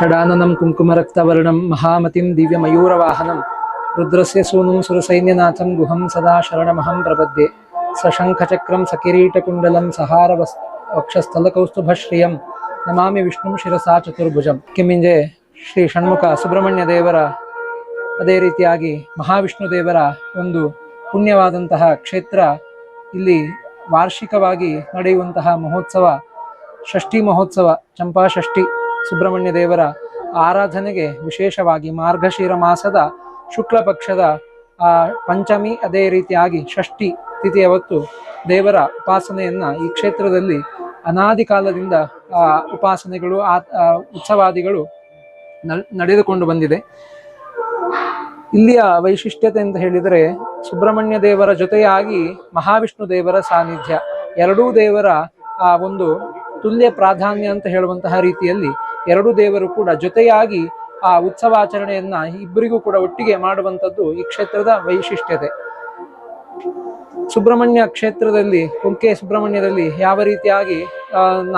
षडाननं कुङ्कुमरक्तवर्णं महामतिं दिव्यमयूरवाहनं रुद्रस्य सूनुं सुरसैन्यनाथं गुहं सदा शरणमहं प्रपद्ये सशङ्खचक्रं सकिरीटकुण्डलं सहारवस् ವಕ್ಷಸ್ಥಲಕೌಸ್ತುಭಶ್ರಿಯಂ ನಮಾಮಿ ವಿಷ್ಣು ಶಿರಸಾ ಚತುರ್ಭುಜಂ ಕಿಮ್ಮಿಂಜೆ ಶ್ರೀ ಷಣ್ಮುಖ ಸುಬ್ರಹ್ಮಣ್ಯ ದೇವರ ಅದೇ ರೀತಿಯಾಗಿ ಮಹಾವಿಷ್ಣು ದೇವರ ಒಂದು ಪುಣ್ಯವಾದಂತಹ ಕ್ಷೇತ್ರ ಇಲ್ಲಿ ವಾರ್ಷಿಕವಾಗಿ ನಡೆಯುವಂತಹ ಮಹೋತ್ಸವ ಷಷ್ಠಿ ಮಹೋತ್ಸವ ಚಂಪಾ ಷಷ್ಠಿ ಸುಬ್ರಹ್ಮಣ್ಯ ದೇವರ ಆರಾಧನೆಗೆ ವಿಶೇಷವಾಗಿ ಮಾರ್ಗಶಿರ ಮಾಸದ ಶುಕ್ಲ ಪಕ್ಷದ ಪಂಚಮಿ ಅದೇ ರೀತಿಯಾಗಿ ಷಷ್ಠಿ ತಿಥಿಯ ಹೊತ್ತು ದೇವರ ಉಪಾಸನೆಯನ್ನು ಈ ಕ್ಷೇತ್ರದಲ್ಲಿ ಅನಾದಿ ಕಾಲದಿಂದ ಉಪಾಸನೆಗಳು ಉತ್ಸವಾದಿಗಳು ನಡ್- ನಡೆದುಕೊಂಡು ಬಂದಿದೆ. ಇಲ್ಲಿಯ ವೈಶಿಷ್ಟ್ಯತೆ ಅಂತ ಹೇಳಿದರೆ ಸುಬ್ರಹ್ಮಣ್ಯ ದೇವರ ಜೊತೆಯಾಗಿ ಮಹಾವಿಷ್ಣು ದೇವರ ಸಾನ್ನಿಧ್ಯ. ಎರಡೂ ದೇವರ, ಆ, ಒಂದು ತುಲ್ಯ ಪ್ರಾಧಾನ್ಯ ಅಂತ ಹೇಳುವಂತಹ ರೀತಿಯಲ್ಲಿ ಎರಡೂ ದೇವರು ಕೂಡ ಜೊತೆಯಾಗಿ ಆ ಉತ್ಸವ ಆಚರಣೆಯನ್ನ ಇಬ್ಬರಿಗೂ ಕೂಡ ಒಟ್ಟಿಗೆ ಮಾಡುವಂಥದ್ದು ಈ ಕ್ಷೇತ್ರದ ವೈಶಿಷ್ಟ್ಯತೆ. ಸುಬ್ರಹ್ಮಣ್ಯ ಕ್ಷೇತ್ರದಲ್ಲಿ ಕುಂಕೆ ಸುಬ್ರಹ್ಮಣ್ಯದಲ್ಲಿ ಯಾವ ರೀತಿಯಾಗಿ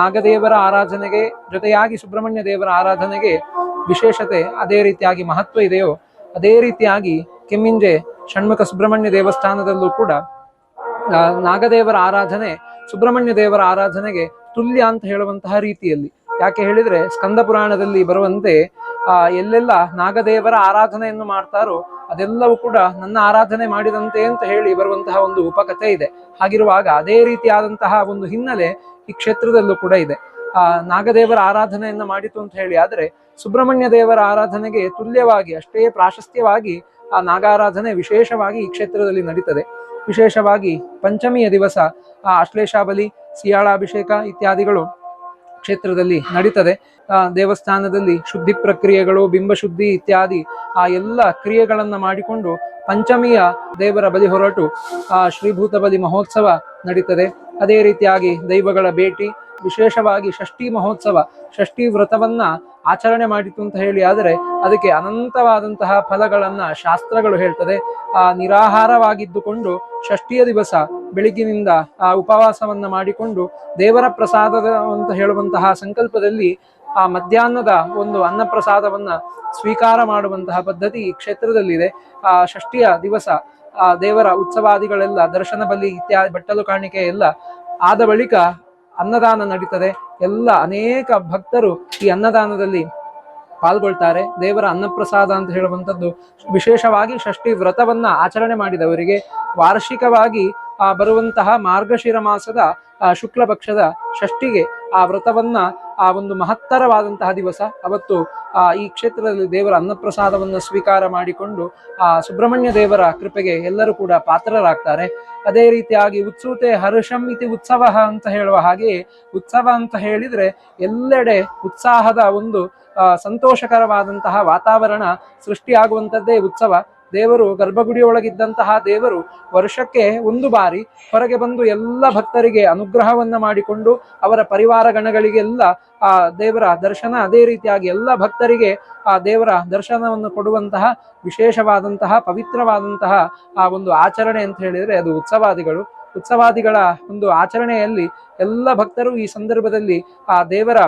ನಾಗದೇವರ ಆರಾಧನೆಗೆ ಜೊತೆಯಾಗಿ ಸುಬ್ರಹ್ಮಣ್ಯ ದೇವರ ಆರಾಧನೆಗೆ ವಿಶೇಷತೆ ಅದೇ ರೀತಿಯಾಗಿ ಮಹತ್ವ ಇದೆಯೋ, ಅದೇ ರೀತಿಯಾಗಿ ಕೆಮ್ಮಿಂಜೆ ಷಣ್ಮುಖ ಸುಬ್ರಹ್ಮಣ್ಯ ದೇವಸ್ಥಾನದಲ್ಲೂ ಕೂಡ ನಾಗದೇವರ ಆರಾಧನೆ ಸುಬ್ರಹ್ಮಣ್ಯ ದೇವರ ಆರಾಧನೆಗೆ ತುಲ್ಯ ಅಂತ ಹೇಳುವಂತಹ ರೀತಿಯಲ್ಲಿ. ಯಾಕೆ ಹೇಳಿದ್ರೆ ಸ್ಕಂದ ಪುರಾಣದಲ್ಲಿ ಬರುವಂತೆ, ಆ, ಎಲ್ಲೆಲ್ಲ ನಾಗದೇವರ ಆರಾಧನೆಯನ್ನು ಮಾಡ್ತಾರೋ ಅದೆಲ್ಲವೂ ಕೂಡ ನನ್ನ ಆರಾಧನೆ ಮಾಡಿದಂತೆ ಅಂತ ಹೇಳಿ ಬರುವಂತಹ ಒಂದು ಉಪಕಥೆ ಇದೆ. ಹಾಗಿರುವಾಗ ಅದೇ ರೀತಿಯಾದಂತಹ ಒಂದು ಹಿನ್ನೆಲೆ ಈ ಕ್ಷೇತ್ರದಲ್ಲೂ ಕೂಡ ಇದೆ. ಆ, ನಾಗದೇವರ ಆರಾಧನೆಯನ್ನು ಮಾಡಿತು ಅಂತ ಹೇಳಿ ಆದ್ರೆ ಸುಬ್ರಹ್ಮಣ್ಯ ದೇವರ ಆರಾಧನೆಗೆ ತುಲ್ಯವಾಗಿ, ಅಷ್ಟೇ ಪ್ರಾಶಸ್ತ್ಯವಾಗಿ ಆ ನಾಗಾರಾಧನೆ ವಿಶೇಷವಾಗಿ ಈ ಕ್ಷೇತ್ರದಲ್ಲಿ ನಡೀತದೆ. ವಿಶೇಷವಾಗಿ ಪಂಚಮಿಯ ದಿವಸ, ಆ, ಅಶ್ಲೇಷಾಬಲಿ, ಸಿಯಾಳಾಭಿಷೇಕ ಇತ್ಯಾದಿಗಳು ಕ್ಷೇತ್ರದಲ್ಲಿ ನಡೀತದೆ. ಆ, ದೇವಸ್ಥಾನದಲ್ಲಿ ಶುದ್ಧಿ ಪ್ರಕ್ರಿಯೆಗಳು, ಬಿಂಬಶುದ್ಧಿ ಇತ್ಯಾದಿ, ಆ ಎಲ್ಲ ಕ್ರಿಯೆಗಳನ್ನ ಮಾಡಿಕೊಂಡು ಪಂಚಮಿಯ ದೇವರ ಬಲಿ ಹೊರಟು, ಆ ಶ್ರೀಭೂತ ಬಲಿ ಮಹೋತ್ಸವ ನಡೀತದೆ. ಅದೇ ರೀತಿಯಾಗಿ ದೈವಗಳ ಭೇಟಿ ವಿಶೇಷವಾಗಿ ಷಷ್ಠಿ ಮಹೋತ್ಸವ, ಷಷ್ಠಿ ವ್ರತವನ್ನ ಆಚರಣೆ ಮಾಡಿತು ಅಂತ ಹೇಳಿ ಆದರೆ ಅದಕ್ಕೆ ಅನಂತವಾದಂತಹ ಫಲಗಳನ್ನ ಶಾಸ್ತ್ರಗಳು ಹೇಳ್ತದೆ. ಆ, ನಿರಾಹಾರವಾಗಿದ್ದುಕೊಂಡು ಷಷ್ಠಿಯ ದಿವಸ ಬೆಳಿಗ್ಗಿನಿಂದ ಆ ಉಪವಾಸವನ್ನ ಮಾಡಿಕೊಂಡು ದೇವರ ಪ್ರಸಾದದ ಅಂತ ಹೇಳುವಂತಹ ಸಂಕಲ್ಪದಲ್ಲಿ ಆ ಮಧ್ಯಾಹ್ನದ ಒಂದು ಅನ್ನಪ್ರಸಾದವನ್ನ ಸ್ವೀಕಾರ ಮಾಡುವಂತಹ ಪದ್ಧತಿ ಈ ಕ್ಷೇತ್ರದಲ್ಲಿದೆ. ಆ, ಷಷ್ಠಿಯ ದಿವಸ ಆ ದೇವರ ಉತ್ಸವಾದಿಗಳೆಲ್ಲ, ದರ್ಶನ ಬಲಿ ಇತ್ಯಾದಿ, ಬಟ್ಟಲು ಕಾಣಿಕೆ ಎಲ್ಲ ಆದ ಬಳಿಕ ಅನ್ನದಾನ ನಡೀತದೆ. ಎಲ್ಲ ಅನೇಕ ಭಕ್ತರು ಈ ಅನ್ನದಾನದಲ್ಲಿ ಪಾಲ್ಗೊಳ್ತಾರೆ. ದೇವರ ಅನ್ನಪ್ರಸಾದ ಅಂತ ಹೇಳುವಂಥದ್ದು ವಿಶೇಷವಾಗಿ ಷಷ್ಠಿ ವ್ರತವನ್ನ ಆಚರಣೆ ಮಾಡಿದವರಿಗೆ ವಾರ್ಷಿಕವಾಗಿ ಬರುವಂತಹ ಮಾರ್ಗಶಿರ ಮಾಸದ ಆ ಶುಕ್ಲ ಪಕ್ಷದ ಷಷ್ಠಿಗೆ ಆ ವ್ರತವನ್ನ ಆ ಒಂದು ಮಹತ್ತರವಾದಂತಹ ದಿವಸ ಅವತ್ತು ಆ ಈ ಕ್ಷೇತ್ರದಲ್ಲಿ ದೇವರ ಅನ್ನಪ್ರಸಾದವನ್ನು ಸ್ವೀಕಾರ ಮಾಡಿಕೊಂಡು ಆ ಸುಬ್ರಹ್ಮಣ್ಯ ದೇವರ ಕೃಪೆಗೆ ಎಲ್ಲರೂ ಕೂಡ ಪಾತ್ರರಾಗ್ತಾರೆ. ಅದೇ ರೀತಿಯಾಗಿ ಉತ್ಸೂತೆ ಹರ್ಷಂ ಇತಿ ಉತ್ಸವ ಅಂತ ಹೇಳುವ ಹಾಗೆಯೇ ಉತ್ಸವ ಅಂತ ಹೇಳಿದ್ರೆ ಎಲ್ಲೆಡೆ ಉತ್ಸಾಹದ ಒಂದು ಆ, ಸಂತೋಷಕರವಾದಂತಹ ವಾತಾವರಣ ಸೃಷ್ಟಿಯಾಗುವಂಥದ್ದೇ ಉತ್ಸವ. ದೇವರು ಗರ್ಭಗುಡಿಯೊಳಗಿದ್ದಂತಹ ದೇವರು ವರ್ಷಕ್ಕೆ ಒಂದು ಬಾರಿ ಹೊರಗೆ ಬಂದು ಎಲ್ಲ ಭಕ್ತರಿಗೆ ಅನುಗ್ರಹವನ್ನ ಮಾಡಿಕೊಂಡು ಅವರ ಪರಿವಾರ ಗಣಗಳಿಗೆಲ್ಲ ಆ ದೇವರ ದರ್ಶನ ಅದೇ ರೀತಿಯಾಗಿ ಎಲ್ಲ ಭಕ್ತರಿಗೆ ಆ ದೇವರ ದರ್ಶನವನ್ನು ಕೊಡುವಂತಹ ವಿಶೇಷವಾದಂತಹ ಪವಿತ್ರವಾದಂತಹ ಆ ಒಂದು ಆಚರಣೆ ಅಂತ ಹೇಳಿದ್ರೆ ಅದು ಉತ್ಸವಾದಿಗಳು. ಉತ್ಸವಾದಿಗಳ ಒಂದು ಆಚರಣೆಯಲ್ಲಿ ಎಲ್ಲ ಭಕ್ತರು ಈ ಸಂದರ್ಭದಲ್ಲಿ ಆ ದೇವರ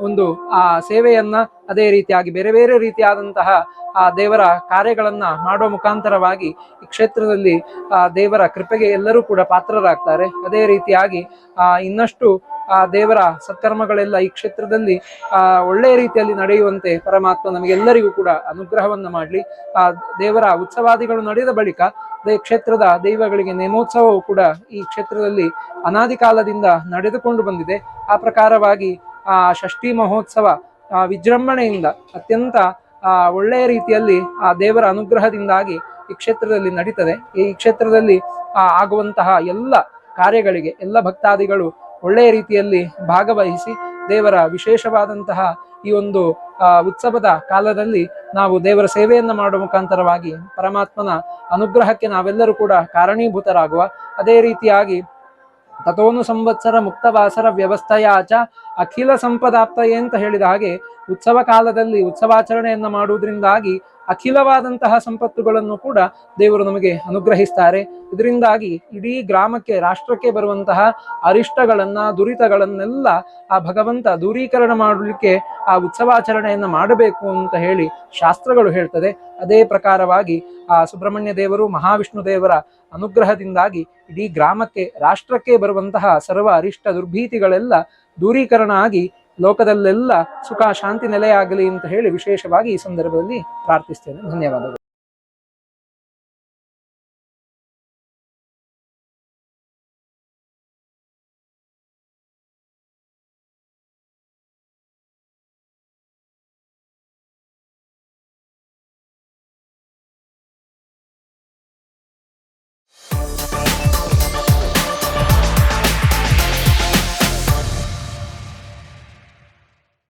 ಒಂದು, ಆ, ಸೇವೆಯನ್ನ ಅದೇ ರೀತಿಯಾಗಿ ಬೇರೆ ಬೇರೆ ರೀತಿಯಾದಂತಹ, ಆ, ದೇವರ ಕಾರ್ಯಗಳನ್ನ ಮಾಡುವ ಮುಖಾಂತರವಾಗಿ ಈ ಕ್ಷೇತ್ರದಲ್ಲಿ, ಆ, ದೇವರ ಕೃಪೆಗೆ ಎಲ್ಲರೂ ಕೂಡ ಪಾತ್ರರಾಗ್ತಾರೆ. ಅದೇ ರೀತಿಯಾಗಿ, ಆ, ಇನ್ನಷ್ಟು, ಆ, ದೇವರ ಸತ್ಕರ್ಮಗಳೆಲ್ಲ ಈ ಕ್ಷೇತ್ರದಲ್ಲಿ, ಆ, ಒಳ್ಳೆಯ ರೀತಿಯಲ್ಲಿ ನಡೆಯುವಂತೆ ಪರಮಾತ್ಮ ನಮಗೆಲ್ಲರಿಗೂ ಕೂಡ ಅನುಗ್ರಹವನ್ನ ಮಾಡಲಿ. ಆ, ದೇವರ ಉತ್ಸವಾದಿಗಳು ನಡೆದ ಬಳಿಕ ಕ್ಷೇತ್ರದ ದೈವಗಳಿಗೆ ನೇಮೋತ್ಸವವು ಕೂಡ ಈ ಕ್ಷೇತ್ರದಲ್ಲಿ ಅನಾದಿ ಕಾಲದಿಂದ ನಡೆದುಕೊಂಡು ಬಂದಿದೆ. ಆ ಪ್ರಕಾರವಾಗಿ ಆ ಷಷ್ಠಿ ಮಹೋತ್ಸವ ವಿಜೃಂಭಣೆಯಿಂದ ಅತ್ಯಂತ ಒಳ್ಳೆಯ ರೀತಿಯಲ್ಲಿ ಆ ದೇವರ ಅನುಗ್ರಹದಿಂದಾಗಿ ಈ ಕ್ಷೇತ್ರದಲ್ಲಿ ನಡೀತದೆ. ಈ ಕ್ಷೇತ್ರದಲ್ಲಿ ಆಗುವಂತಹ ಎಲ್ಲ ಕಾರ್ಯಗಳಿಗೆ, ಎಲ್ಲ ಭಕ್ತಾದಿಗಳು ಒಳ್ಳೆಯ ರೀತಿಯಲ್ಲಿ ಭಾಗವಹಿಸಿ ದೇವರ ವಿಶೇಷವಾದಂತಹ ಈ ಒಂದು ಉತ್ಸವದ ಕಾಲದಲ್ಲಿ ನಾವು ದೇವರ ಸೇವೆಯನ್ನು ಮಾಡುವ ಮುಖಾಂತರವಾಗಿ ಪರಮಾತ್ಮನ ಅನುಗ್ರಹಕ್ಕೆ ನಾವೆಲ್ಲರೂ ಕೂಡ ಕಾರಣೀಭೂತರಾಗುವ, ಅದೇ ರೀತಿಯಾಗಿ ತಥೋನು ಸಂವತ್ಸರ ಮುಕ್ತವಾಸರ ವ್ಯವಸ್ಥೆಯಾಚ ಅಖಿಲ ಸಂಪದಾಪ್ತಯೇ ಅಂತ ಹೇಳಿದ ಹಾಗೆ ಉತ್ಸವ ಕಾಲದಲ್ಲಿ ಉತ್ಸವಾಚರಣೆಯನ್ನು ಮಾಡುವುದರಿಂದಾಗಿ ಅಖಿಲವಾದಂತಹ ಸಂಪತ್ತುಗಳನ್ನು ಕೂಡ ದೇವರು ನಮಗೆ ಅನುಗ್ರಹಿಸ್ತಾರೆ. ಇದರಿಂದಾಗಿ ಇಡೀ ಗ್ರಾಮಕ್ಕೆ, ರಾಷ್ಟ್ರಕ್ಕೆ ಬರುವಂತಹ ಅರಿಷ್ಟಗಳನ್ನ, ದುರಿತಗಳನ್ನೆಲ್ಲ ಆ ಭಗವಂತ ದೂರೀಕರಣ ಮಾಡಲಿಕ್ಕೆ ಆ ಉತ್ಸವಾಚರಣೆಯನ್ನ ಮಾಡಬೇಕು ಅಂತ ಹೇಳಿ ಶಾಸ್ತ್ರಗಳು ಹೇಳ್ತದೆ. ಅದೇ ಪ್ರಕಾರವಾಗಿ ಆ ಸುಬ್ರಹ್ಮಣ್ಯ ದೇವರು, ಮಹಾವಿಷ್ಣು ದೇವರ ಅನುಗ್ರಹದಿಂದಾಗಿ ಇಡೀ ಗ್ರಾಮಕ್ಕೆ, ರಾಷ್ಟ್ರಕ್ಕೆ ಬರುವಂತಹ ಸರ್ವ ಅರಿಷ್ಟ ದುರ್ಭೀತಿಗಳೆಲ್ಲ ದೂರೀಕರಣ ಆಗಿ ಲೋಕದಲ್ಲೆಲ್ಲ ಸುಖ ಶಾಂತಿ ನೆಲೆಯಾಗಲಿ ಅಂತ ಹೇಳಿ ವಿಶೇಷವಾಗಿ ಈ ಸಂದರ್ಭದಲ್ಲಿ ಪ್ರಾರ್ಥಿಸ್ತೇನೆ. ಧನ್ಯವಾದಗಳು.